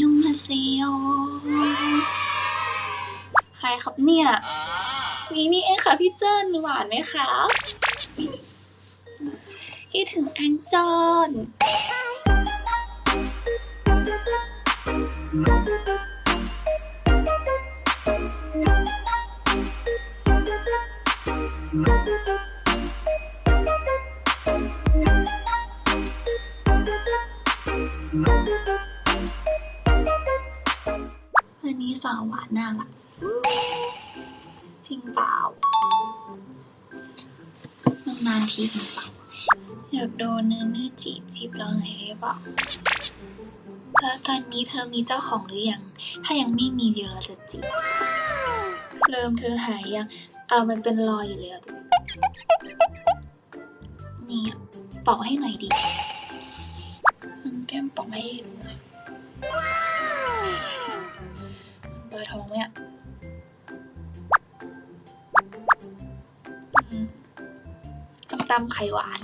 ยุงฮาเซโยใครครับเนี่ย นี่นี่เองค่ะพี่เจิ้นหวานไหมคะคิดถึงแองจอน วันนี้สาวหวานน่ารักจริงเปล่านานๆทีเป็นสาวอยากโดนเนื้อเนื้อจีบจีบเราไงได้เปล่าแล้วตอนนี้เธอมีเจ้าของหรือยัง ถ้ายังไม่มีเดี๋ยวเราจะจีบเริ่มเธอหายยังเอามันเป็นรอยอยู่เลยอะดูนี่เป่าให้หน่อยดิมันแก้มเป่าให้ดูหน่อย ตำตำไข่หวาน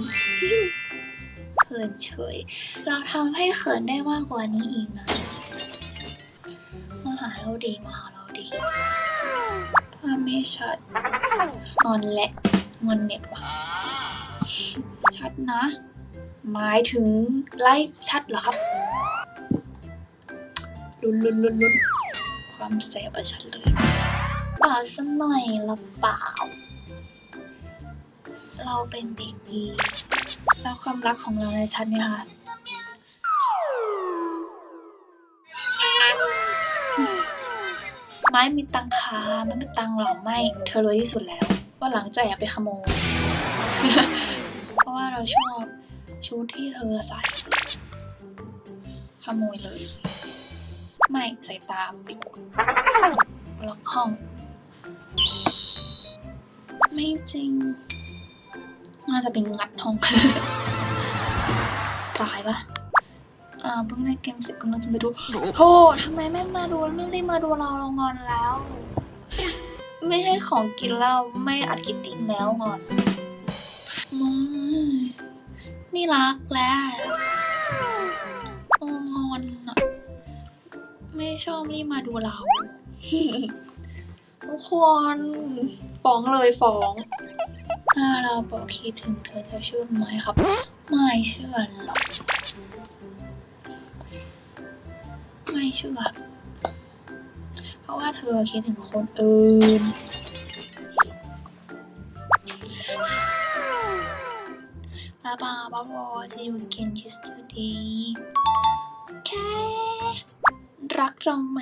เขินเฉย เราทำให้เขินได้มากกว่านี้อีกนะมาหาเราดีมาหาเราดีภาพไม่ชัดงอนแหละ งอนเน็ตว่ะชัดนะ หมายถึงไลฟ์ชัดเหรอครับ ลุ้นลุ้นลุ้นลุ้นความแสบอะชัดเลยเปล่าสักหน่อยละเปล่า เราเป็นเด็กดี แล้วความรักของเราในชัดไหมคะไม้มีตังคาไม่มีตังหรอไม่ เธอรวยที่สุดแล้ว ว่าหลังใจอย่าไปขโมย เพราะว่าเราชอบชุดที่เธอใส่ ขโมยเลย ไม่ใส่ตามดีกว่าล็อกห้อง ไม่จริง น่าจะเป็นงัดห้องตายปะอ่าเพิ่งเล่นเกมเสร็จกำลังจะไปดูโธ่ทำไมไม่มาดูไม่รีบมาดูเราเรางอนแล้ว ไม่ให้ของกินเราไม่อัดกิตติ้งแล้วงอนไม่ไม่รักแล้วงอนอะไม่ชอบรีบมาดูเราทุกคนฟ้องเลยฟ้อง ถ้าเราบอกคิดถึงเธอจะเชื่อไหมครับ ไม่เชื่อหรอกไม่เชื่อ เพราะว่าเธอคิดถึงคนอื่นบาบาบาบอจะอยู่กินคิสตูดีแค่รักเราไหม